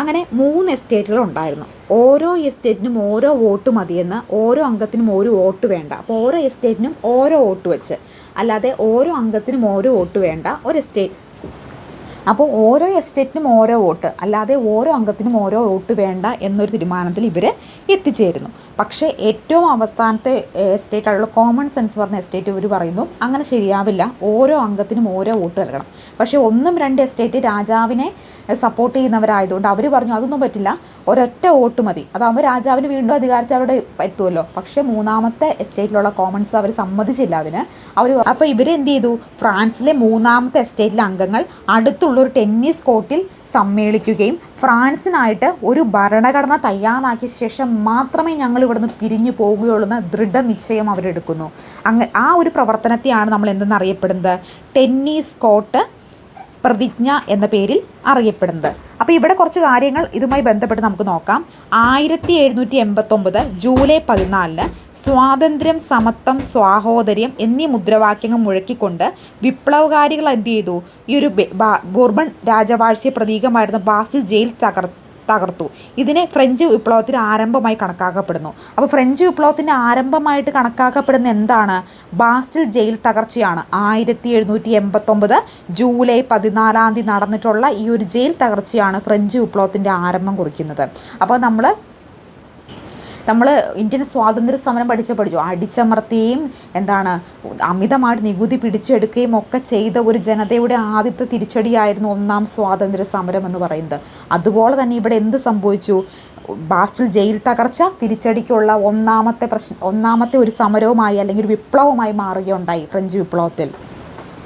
അങ്ങനെ മൂന്ന് എസ്റ്റേറ്റുകൾ ഉണ്ടായിരുന്നു. ഓരോ എസ്റ്റേറ്റിനും ഓരോ വോട്ട് മതിയെന്ന് ഓരോ അംഗത്തിനും ഒരു വോട്ട് വേണ്ട. അപ്പോൾ ഓരോ എസ്റ്റേറ്റിനും ഓരോ വോട്ട് വെച്ച്. അല്ലാതെ ഓരോ അംഗത്തിനും ഓരോ വോട്ട് വേണ്ട ഒരു എസ്റ്റേറ്റ് അപ്പോൾ ഓരോ എസ്റ്റേറ്റിനും ഓരോ വോട്ട്. അല്ലാതെ ഓരോ അംഗത്തിനും ഓരോ വോട്ട് വേണ്ട എന്നൊരു തീരുമാനത്തിൽ ഇവർ എത്തിച്ചേരുന്നു. പക്ഷേ ഏറ്റവും അവസാനത്തെ എസ്റ്റേറ്റ് ആയിട്ടുള്ള കോമൺ സെൻസ് പറഞ്ഞ എസ്റ്റേറ്റ് ഇവർ പറയുന്നു അങ്ങനെ ശരിയാവില്ല. ഓരോ അംഗത്തിനും ഓരോ വോട്ട് നൽകണം. പക്ഷേ ഒന്നും രണ്ട് എസ്റ്റേറ്റ് രാജാവിനെ സപ്പോർട്ട് ചെയ്യുന്നവരായതുകൊണ്ട് അവർ പറഞ്ഞു അതൊന്നും പറ്റില്ല. ഒരൊറ്റ വോട്ട് മതി. അതാകുമ്പോൾ രാജാവിന് വീണ്ടും അധികാരത്തിൽ അവിടെ എത്തുമല്ലോ പക്ഷേ മൂന്നാമത്തെ എസ്റ്റേറ്റിലുള്ള കോമൺസ് അവർ സമ്മതിച്ചില്ല അതിന്. അവർ അപ്പോൾ ഇവരെന്ത് ചെയ്തു? ഫ്രാൻസിലെ മൂന്നാമത്തെ എസ്റ്റേറ്റിലെ അംഗങ്ങൾ അടുത്തുള്ള ഒരു ടെന്നീസ് കോർട്ടിൽ സമ്മേളിക്കുകയും ഫ്രാൻസിനായിട്ട് ഒരു ഭരണഘടന തയ്യാറാക്കിയ ശേഷം മാത്രമേ ഞങ്ങൾ ഇവിടുന്ന് പിരിഞ്ഞു പോവുകയുള്ളൂ എന്ന ദൃഢനിശ്ചയം അവരെടുക്കുന്നു. അങ്ങ് ആ ഒരു പ്രവർത്തനത്തെയാണ് നമ്മൾ എന്തെന്നറിയപ്പെടുന്നത്? ടെന്നീസ് കോർട്ട് പ്രതിജ്ഞ എന്ന പേരിൽ അറിയപ്പെടുന്നത്. അപ്പോൾ ഇവിടെ കുറച്ച് കാര്യങ്ങൾ ഇതുമായി ബന്ധപ്പെട്ട് നമുക്ക് നോക്കാം. ആയിരത്തി എഴുന്നൂറ്റി എൺപത്തൊമ്പത് ജൂലൈ പതിനാലിന് സ്വാതന്ത്ര്യം സമത്വം സ്വാഹോദര്യം എന്നീ മുദ്രാവാക്യങ്ങൾ മുഴക്കിക്കൊണ്ട് വിപ്ലവകാരികൾ എന്ത് ചെയ്തു? ഈ ഒരു ബോർബൺ രാജവാഴ്ച പ്രതീകമായിരുന്ന ബാസിൽ ജയിൽ തകർ തകർത്തു. ഇതിനെ ഫ്രഞ്ച് വിപ്ലവത്തിന് ആരംഭമായി കണക്കാക്കപ്പെടുന്നു. അപ്പോൾ ഫ്രഞ്ച് വിപ്ലവത്തിന്റെ ആരംഭമായിട്ട് കണക്കാക്കപ്പെടുന്ന എന്താണ്? ബാസ്റ്റിൽ ജയിൽ തകർച്ചയാണ്. ആയിരത്തി എഴുന്നൂറ്റി എൺപത്തൊമ്പത് ജൂലൈ പതിനാലാം തീയതി നടന്നിട്ടുള്ള ഈ ഒരു ജയിൽ തകർച്ചയാണ് ഫ്രഞ്ച് വിപ്ലവത്തിന്റെ ആരംഭം കുറിക്കുന്നത്. അപ്പോൾ നമ്മൾ നമ്മൾ ഇന്ത്യൻ സ്വാതന്ത്ര്യ സമരം പഠിച്ച പഠിച്ചു. അടിച്ചമർത്തുകയും എന്താണ് അമിതമായിട്ട് നികുതി പിടിച്ചെടുക്കുകയും ഒക്കെ ചെയ്ത ഒരു ജനതയുടെ ആദ്യത്തെ തിരിച്ചടിയായിരുന്നു ഒന്നാം സ്വാതന്ത്ര്യ സമരം എന്ന് പറയുന്നത്. അതുപോലെ തന്നെ ഇവിടെ എന്ത് സംഭവിച്ചു? ബാസ്റ്റിൽ ജയിൽ തകർച്ച തിരിച്ചടിക്കുള്ള ഒന്നാമത്തെ പ്രശ്നം ഒന്നാമത്തെ ഒരു സമരവുമായി അല്ലെങ്കിൽ ഒരു വിപ്ലവമായി മാറുകയുണ്ടായി ഫ്രഞ്ച് വിപ്ലവത്തിൽ.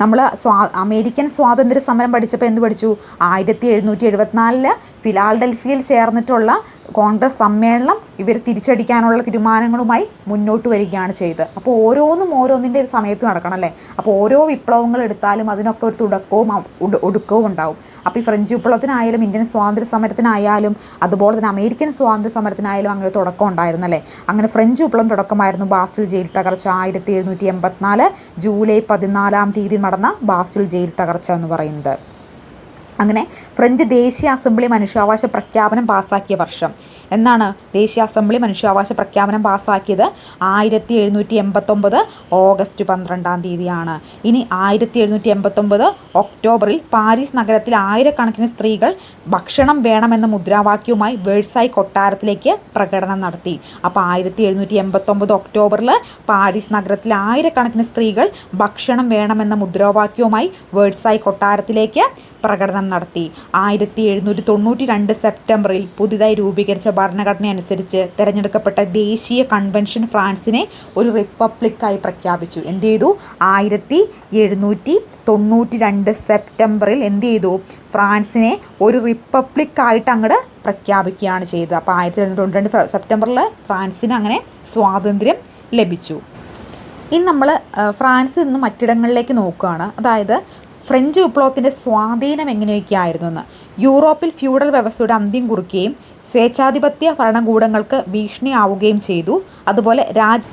നമ്മൾ സ്വാ അമേരിക്കൻ സ്വാതന്ത്ര്യ സമരം പഠിച്ചപ്പോൾ എന്ത് പഠിച്ചു? ആയിരത്തി എഴുന്നൂറ്റി എഴുപത്തിനാലിൽ ഫിലാൽഡൽഫിയയിൽ ചേർന്നിട്ടുള്ള കോൺഗ്രസ് സമ്മേളനം ഇവർ തിരിച്ചടിക്കാനുള്ള തീരുമാനങ്ങളുമായി മുന്നോട്ട് വരികയാണ് ചെയ്തത്. അപ്പോൾ ഓരോന്നും ഓരോന്നിന്റെ സമയത്ത് നടക്കണം അല്ലേ? അപ്പോൾ ഓരോ വിപ്ലവങ്ങൾ എടുത്താലും അതിനൊക്കെ ഒരു തുടക്കവും ഒടുക്കവും ഉണ്ടാവും. അപ്പോൾ ഈ ഫ്രഞ്ച് വിപ്ലവത്തിനായാലും ഇന്ത്യൻ സ്വാതന്ത്ര്യ സമരത്തിനായാലും അതുപോലെ തന്നെ അമേരിക്കൻ സ്വാതന്ത്ര്യ സമരത്തിനായാലും അങ്ങനെ തുടക്കം ഉണ്ടായിരുന്നല്ലേ അങ്ങനെ ഫ്രഞ്ച് വിപ്ലവം തുടക്കമായിരുന്നു ബാസ്റ്റിൽ ജയിൽ തകർച്ച ആയിരത്തി എഴുന്നൂറ്റി എൺപത്തിനാല് ജൂലൈ പതിനാലാം തീയതി നടന്ന ബാസ്റ്റിൽ ജയിൽ തകർച്ച എന്ന് പറയുന്നത്. അങ്ങനെ ഫ്രഞ്ച് ദേശീയ അസംബ്ലി മനുഷ്യാവകാശ പ്രഖ്യാപനം പാസാക്കിയ വർഷം. എന്നാണ് ദേശീയ അസംബ്ലി മനുഷ്യാവകാശ പ്രഖ്യാപനം പാസ്സാക്കിയത് ആയിരത്തി എഴുന്നൂറ്റി എൺപത്തൊമ്പത് ഓഗസ്റ്റ് പന്ത്രണ്ടാം തീയതിയാണ്. ഇനി ആയിരത്തി എഴുന്നൂറ്റി എൺപത്തൊമ്പത് ഒക്ടോബറിൽ പാരീസ് നഗരത്തിൽ ആയിരക്കണക്കിന് സ്ത്രീകൾ ഭക്ഷണം വേണമെന്ന മുദ്രാവാക്യവുമായി വേഴ്സായി കൊട്ടാരത്തിലേക്ക് പ്രകടനം നടത്തി. അപ്പോൾ ആയിരത്തി എഴുന്നൂറ്റി എൺപത്തൊമ്പത് ഒക്ടോബറിൽ പാരീസ് നഗരത്തിൽ ആയിരക്കണക്കിന് സ്ത്രീകൾ ഭക്ഷണം വേണമെന്ന മുദ്രാവാക്യവുമായി വേഴ്സായി കൊട്ടാരത്തിലേക്ക് പ്രകടനം നടത്തി. ആയിരത്തി എഴുന്നൂറ്റി തൊണ്ണൂറ്റി രണ്ട് സെപ്റ്റംബറിൽ പുതുതായി രൂപീകരിച്ച ഭരണഘടന അനുസരിച്ച് തിരഞ്ഞെടുക്കപ്പെട്ട ദേശീയ കൺവെൻഷൻ ഫ്രാൻസിനെ ഒരു റിപ്പബ്ലിക്കായി പ്രഖ്യാപിച്ചു. എന്ത് ചെയ്തു? ആയിരത്തി എഴുന്നൂറ്റി തൊണ്ണൂറ്റി രണ്ട് സെപ്റ്റംബറിൽ എന്ത് ചെയ്തു? ഫ്രാൻസിനെ ഒരു റിപ്പബ്ലിക്കായിട്ട് അങ്ങോട്ട് പ്രഖ്യാപിക്കുകയാണ് ചെയ്തത്. അപ്പോൾ ആയിരത്തി തൊണ്ണൂറ്റി രണ്ട് സെപ്റ്റംബറിൽ ഫ്രാൻസിന് അങ്ങനെ സ്വാതന്ത്ര്യം ലഭിച്ചു. ഇനി നമ്മൾ ഫ്രാൻസിൽ നിന്ന് മറ്റിടങ്ങളിലേക്ക് നോക്കുകയാണ്. അതായത് ഫ്രഞ്ച് വിപ്ലവത്തിന്റെ സ്വാധീനം എങ്ങനെയൊക്കെ ആയിരുന്നു എന്ന്. യൂറോപ്പിൽ ഫ്യൂഡൽ വ്യവസ്ഥയുടെ അന്ത്യം കുറിക്കുകയും സ്വേച്ഛാധിപത്യ ഭരണകൂടങ്ങൾക്ക് ഭീഷണിയാവുകയും ചെയ്തു. അതുപോലെ രാജ്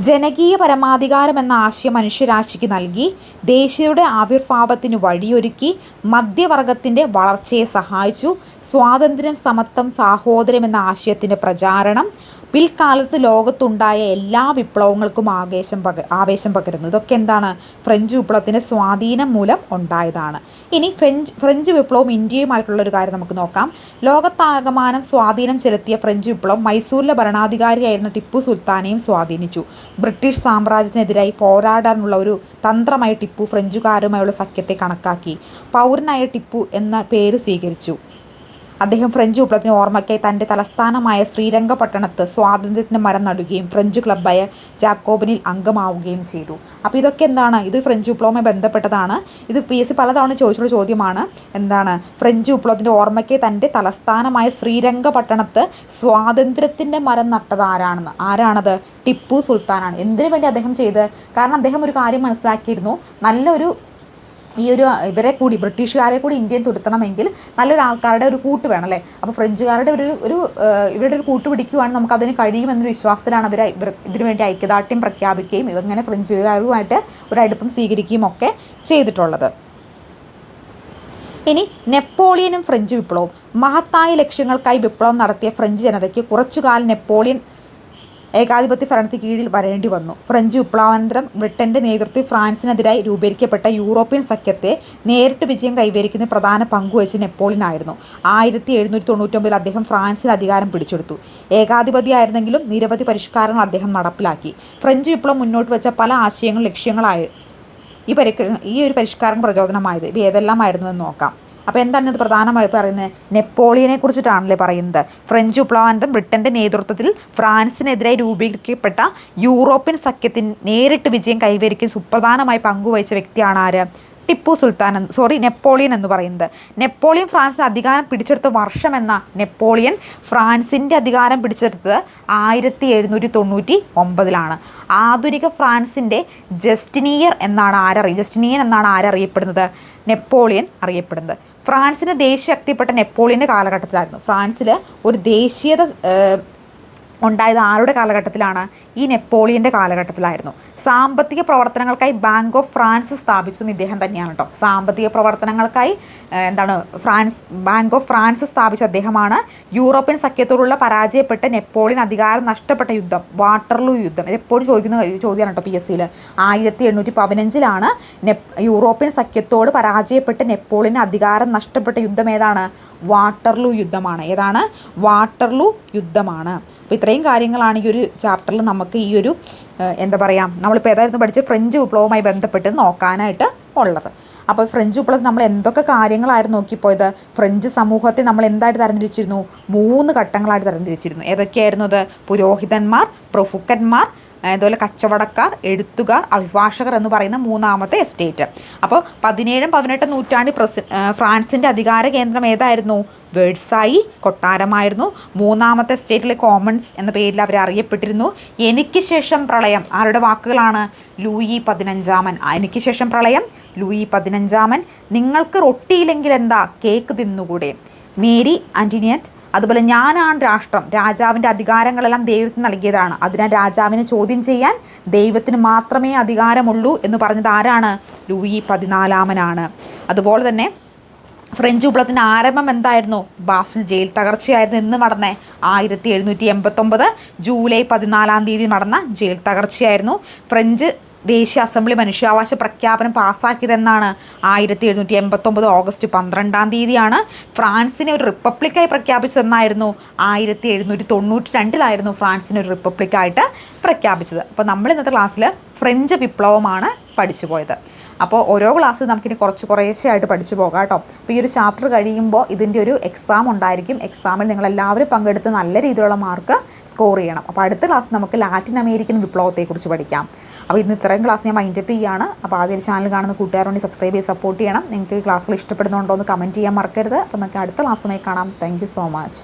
ജനകീയ പരമാധികാരം എന്ന ആശയം മനുഷ്യരാശിക്ക് നൽകി. ദേശീയയുടെ ആവിർഭാവത്തിന് വഴിയൊരുക്കി. മധ്യവർഗത്തിന്റെ വളർച്ചയെ സഹായിച്ചു. സ്വാതന്ത്ര്യം സമത്വം സാഹോദര്യം എന്ന ആശയത്തിന്റെ പ്രചാരണം. പിൽക്കാലത്ത് ലോകത്തുണ്ടായ എല്ലാ വിപ്ലവങ്ങൾക്കും ആവേശം പക ആവേശം പകരുന്നു. ഇതൊക്കെ എന്താണ്? ഫ്രഞ്ച് വിപ്ലവത്തിന്റെ സ്വാധീനം മൂലം ഉണ്ടായതാണ്. ഇനി ഫ്രഞ്ച് ഫ്രഞ്ച് വിപ്ലവം ഇന്ത്യയുമായിട്ടുള്ള ഒരു കാര്യം നമുക്ക് നോക്കാം. ലോകത്താകമാനം സ്വാധീനം ചെലുത്തിയ ഫ്രഞ്ച് വിപ്ലവം മൈസൂരിലെ ഭരണാധികാരിയായിരുന്ന ടിപ്പു സുൽത്താനെയും സ്വാധീനിച്ചു. ബ്രിട്ടീഷ് സാമ്രാജ്യത്തിനെതിരായി പോരാടാനുള്ള ഒരു തന്ത്രമായി ടിപ്പു ഫ്രഞ്ചുകാരുമായുള്ള സഖ്യത്തെ കണക്കാക്കി. പൗരനായ ടിപ്പു എന്ന പേര് സ്വീകരിച്ചു. അദ്ദേഹം ഫ്രഞ്ച് വിപ്ലവത്തിന് ഓർമ്മയ്ക്കായി തന്റെ തലസ്ഥാനമായ ശ്രീരംഗപട്ടണത്ത് സ്വാതന്ത്ര്യത്തിന് മരം നടുകയും ഫ്രഞ്ച് ക്ലബ്ബായ ജാക്കോബിനിൽ അംഗമാവുകയും ചെയ്തു. അപ്പോൾ ഇതൊക്കെ എന്താണ്? ഇത് ഫ്രഞ്ച് വിപ്ലവവുമായി ബന്ധപ്പെട്ടതാണ്. ഇത് പി എസ് സി പലതവണ ചോദിച്ചുള്ള ചോദ്യമാണ്. എന്താണ്? ഫ്രഞ്ച് വിപ്ലവത്തിന്റെ ഓർമ്മയ്ക്കായി തന്റെ തലസ്ഥാനമായ ശ്രീരംഗപട്ടണത്ത് സ്വാതന്ത്ര്യത്തിന്റെ മരം നട്ടത് ആരാണെന്ന്? ആരാണത്? ടിപ്പു സുൽത്താനാണ്. എന്തിനു വേണ്ടി അദ്ദേഹം ചെയ്ത്? കാരണം അദ്ദേഹം ഒരു കാര്യം മനസ്സിലാക്കിയിരുന്നു. നല്ലൊരു ഈ ഒരു ഇവരെ കൂടി ബ്രിട്ടീഷുകാരെ കൂടി ഇന്ത്യയിൽ തുരുത്തണമെങ്കിൽ നല്ലൊരു ആൾക്കാരുടെ ഒരു കൂട്ട് വേണം അല്ലേ? അപ്പോൾ ഫ്രഞ്ചുകാരുടെ ഒരു ഒരു ഇവരുടെ ഒരു കൂട്ട് പിടിക്കുവാണ് നമുക്ക് അതിന് കഴിയുമെന്നൊരു വിശ്വാസത്തിലാണ് അവർ ഇതിനു വേണ്ടി ഐക്യദാർഢ്യം പ്രഖ്യാപിക്കുകയും ഇവങ്ങനെ ഫ്രഞ്ചുകാരുമായിട്ട് ഒരു അടുപ്പം സ്വീകരിക്കുകയും ഒക്കെ ചെയ്തിട്ടുള്ളത്. ഇനി നെപ്പോളിയനും ഫ്രഞ്ച് വിപ്ലവവും. മഹത്തായ ലക്ഷ്യങ്ങൾക്കായി വിപ്ലവം നടത്തിയ ഫ്രഞ്ച് ജനതയ്ക്ക് കുറച്ചുകാലം നെപ്പോളിയൻ ഏകാധിപത്യ ഭരണത്തിന് കീഴിൽ വരേണ്ടി വന്നു. ഫ്രഞ്ച് വിപ്ലവാനന്തരം ബ്രിട്ടന്റെ നേതൃത്വത്തിൽ ഫ്രാൻസിനെതിരായി രൂപീകരിക്കപ്പെട്ട യൂറോപ്യൻ സഖ്യത്തെ നേരിട്ട് വിജയം കൈവരിക്കുന്ന പ്രധാന പങ്കുവച്ച് നെപ്പോളിയൻ ആയിരുന്നു ആയിരത്തി എഴുന്നൂറ്റി തൊണ്ണൂറ്റൊമ്പതിൽ അദ്ദേഹം ഫ്രാൻസിൽ അധികാരം പിടിച്ചെടുത്തു. ഏകാധിപതിയായിരുന്നെങ്കിലും നിരവധി പരിഷ്കാരങ്ങൾ അദ്ദേഹം നടപ്പിലാക്കി. ഫ്രഞ്ച് വിപ്ലവം മുന്നോട്ട് വെച്ച പല ആശയങ്ങളും ലക്ഷ്യങ്ങളായി ഈ പരി ഈ ഒരു പരിഷ്കാരം പ്രചോദനമായത് ഇവ ഏതെല്ലാമായിരുന്നു എന്ന് നോക്കാം. അപ്പോൾ എന്താണ് ഇത് പ്രധാനമായി പറയുന്നത്? നെപ്പോളിയനെ കുറിച്ചിട്ടാണല്ലേ പറയുന്നത്. ഫ്രഞ്ച് വിപ്ലവാനന്തരം ബ്രിട്ടന്റെ നേതൃത്വത്തിൽ ഫ്രാൻസിനെതിരായി രൂപീകരിക്കപ്പെട്ട യൂറോപ്യൻ സഖ്യത്തിന് നേരിട്ട് വിജയം കൈവരിക്കാൻ സുപ്രധാനമായി പങ്കുവഹിച്ച വ്യക്തിയാണ് ആര്? ടിപ്പു സുൽത്താൻ സോറി നെപ്പോളിയൻ എന്ന് പറയുന്നത്. നെപ്പോളിയൻ ഫ്രാൻസിന് അധികാരം പിടിച്ചെടുത്ത വർഷം എന്ന നെപ്പോളിയൻ ഫ്രാൻസിന്റെ അധികാരം പിടിച്ചെടുത്തത് ആയിരത്തി എഴുന്നൂറ്റി തൊണ്ണൂറ്റി ഒമ്പതിലാണ് ആധുനിക ഫ്രാൻസിന്റെ ജസ്റ്റിനിയർ എന്നാണ് ആരറിയ ജസ്റ്റിനിയൻ എന്നാണ് ആരറിയപ്പെടുന്നത്? നെപ്പോളിയൻ അറിയപ്പെടുന്നത്. ഫ്രാൻസിന് ദേശീയ ശക്തിപ്പെട്ട നെപ്പോളിയന്റെ കാലഘട്ടത്തിലായിരുന്നു. ഫ്രാൻസിൽ ഒരു ദേശീയത ഉണ്ടായത് ആരുടെ കാലഘട്ടത്തിലാണ്? ഈ നെപ്പോളിയന്റെ കാലഘട്ടത്തിലായിരുന്നു. സാമ്പത്തിക പ്രവർത്തനങ്ങൾക്കായി ബാങ്ക് ഓഫ് ഫ്രാൻസ് സ്ഥാപിച്ചതും ഇദ്ദേഹം തന്നെയാണ് കേട്ടോ സാമ്പത്തിക പ്രവർത്തനങ്ങൾക്കായി എന്താണ് ഫ്രാൻസ് ബാങ്ക് ഓഫ് ഫ്രാൻസ് സ്ഥാപിച്ച അദ്ദേഹമാണ് യൂറോപ്യൻ സഖ്യത്തോടുള്ള പരാജയപ്പെട്ട് നെപ്പോളിയൻ അധികാരം നഷ്ടപ്പെട്ട യുദ്ധം വാട്ടർലൂ യുദ്ധം. എപ്പോഴും ചോദിക്കുന്ന ചോദ്യമാണ് കേട്ടോ പി എസ് സിയിൽ ആയിരത്തി എണ്ണൂറ്റി പതിനഞ്ചിലാണ് യൂറോപ്യൻ സഖ്യത്തോട് പരാജയപ്പെട്ട് നെപ്പോളിയൻ അധികാരം നഷ്ടപ്പെട്ട യുദ്ധം ഏതാണ്? വാട്ടർലൂ യുദ്ധമാണ്. ഏതാണ്? വാട്ടർലൂ യുദ്ധമാണ്. അപ്പോൾ ഇത്രയും കാര്യങ്ങളാണ് ഈ ഒരു ചാപ്റ്ററിൽ നമുക്ക് ഈ ഒരു എന്താ പറയുക നമ്മളിപ്പോൾ ഏതായിരുന്നു പഠിച്ച് ഫ്രഞ്ച് വിപ്ലവവുമായി ബന്ധപ്പെട്ട് നോക്കാനായിട്ട് ഉള്ളത്. അപ്പോൾ ഫ്രഞ്ച് വിപ്ലവത്തിൽ നമ്മൾ എന്തൊക്കെ കാര്യങ്ങളായിരുന്നു നോക്കിപ്പോയത്? ഫ്രഞ്ച് സമൂഹത്തെ നമ്മൾ എന്തായിട്ട് തരംതിരിച്ചിരുന്നു? മൂന്ന് ഘട്ടങ്ങളായിട്ട് തരംതിരിച്ചിരുന്നു. ഏതൊക്കെയായിരുന്നു അത്? പുരോഹിതന്മാർ പ്രഭുക്കന്മാർ അതുപോലെ കച്ചവടക്കാർ എഴുത്തുകാർ അഭിഭാഷകർ എന്ന് പറയുന്ന മൂന്നാമത്തെ എസ്റ്റേറ്റ്. അപ്പോൾ പതിനേഴും പതിനെട്ടും നൂറ്റാണ്ടിൽ പ്രസി ഫ്രാൻസിന്റെ അധികാര കേന്ദ്രം ഏതായിരുന്നു? വേഴ്സായി കൊട്ടാരമായിരുന്നു. മൂന്നാമത്തെ സ്റ്റേറ്റിലെ കോമൺസ് എന്ന പേരിൽ അവർ അറിയപ്പെട്ടിരുന്നു. എനിക്ക് ശേഷം പ്രളയം ആരുടെ വാക്കുകളാണ്? ലൂയി പതിനഞ്ചാമൻ. എനിക്ക് ശേഷം പ്രളയം ലൂയി പതിനഞ്ചാമൻ. നിങ്ങൾക്ക് റൊട്ടിയില്ലെങ്കിൽ എന്താ? കേക്ക് തിന്നുകൂടെ. മേരി ആന്റിനിയറ്റ് അതുപോലെ ഞാനാണ് രാഷ്ട്രം. രാജാവിന്റെ അധികാരങ്ങളെല്ലാം ദൈവത്തിന് നൽകിയതാണ്. അതിനാൽ രാജാവിനെ ചോദ്യം ചെയ്യാൻ ദൈവത്തിന് മാത്രമേ അധികാരമുള്ളൂ എന്ന് പറഞ്ഞത് ആരാണ്? ലൂയി പതിനാലാമനാണ്. അതുപോലെ തന്നെ ഫ്രഞ്ച് വിപ്ലവത്തിന്റെ ആരംഭം എന്തായിരുന്നു? ബാസ്റ്റിന് ജയിൽ തകർച്ചയായിരുന്നു എന്ന് നടന്ന. ആയിരത്തി എഴുന്നൂറ്റി എൺപത്തൊമ്പത് ജൂലൈ പതിനാലാം തീയതി നടന്ന ജയിൽ തകർച്ചയായിരുന്നു. ഫ്രഞ്ച് ദേശീയ അസംബ്ലി മനുഷ്യാവകാശ പ്രഖ്യാപനം പാസ്സാക്കിയതെന്നാണ് ആയിരത്തി എഴുന്നൂറ്റി എൺപത്തൊമ്പത് ഓഗസ്റ്റ് പന്ത്രണ്ടാം തീയതിയാണ് ഫ്രാൻസിനെ ഒരു റിപ്പബ്ലിക്കായി പ്രഖ്യാപിച്ചതെന്നായിരുന്നു ആയിരത്തി എഴുന്നൂറ്റി തൊണ്ണൂറ്റി രണ്ടിലായിരുന്നു ഫ്രാൻസിനെ ഒരു റിപ്പബ്ലിക്കായിട്ട് പ്രഖ്യാപിച്ചത്. അപ്പോൾ നമ്മൾ ഇന്നത്തെ ക്ലാസ്സിൽ ഫ്രഞ്ച് വിപ്ലവമാണ് പഠിച്ചു പോയത്. അപ്പോൾ ഓരോ ക്ലാസ്സിൽ നമുക്കിനി കുറച്ച് കുറേശ്ശെയായിട്ട് പഠിച്ചു പോകാം കേട്ടോ. അപ്പോൾ ഈ ഒരു ചാപ്റ്റർ കഴിയുമ്പോൾ ഇതിന്റെ ഒരു എക്സാം ഉണ്ടായിരിക്കും. എക്സാമിൽ നിങ്ങൾ എല്ലാവരും പങ്കെടുത്ത് നല്ല രീതിയിലുള്ള മാർക്ക് സ്കോർ ചെയ്യണം. അപ്പോൾ അടുത്ത ക്ലാസ് നമുക്ക് ലാറ്റിൻ അമേരിക്കൻ വിപ്ലവത്തെക്കുറിച്ച് പഠിക്കാം. അപ്പോൾ ഇന്ന് ഇത്രയും ക്ലാസ് ഞാൻ മൈൻഡപ്പ് ചെയ്യുകയാണ്. അപ്പോൾ ആദ്യം ചാനൽ കാണുന്ന കൂട്ടുകാരോണി സബ്സ്ക്രൈബ് ചെയ്ത് സപ്പോർട്ട് ചെയ്യണം. നിങ്ങൾക്ക് ക്ലാസ്സുകൾ ഇഷ്ടപ്പെടുന്നുണ്ടോ എന്ന് കമന്റ് ചെയ്യാൻ മറക്കരുത്. അപ്പോൾ നമുക്ക് അടുത്ത ക്ലാസ്സുമായി കാണാം. Thank so much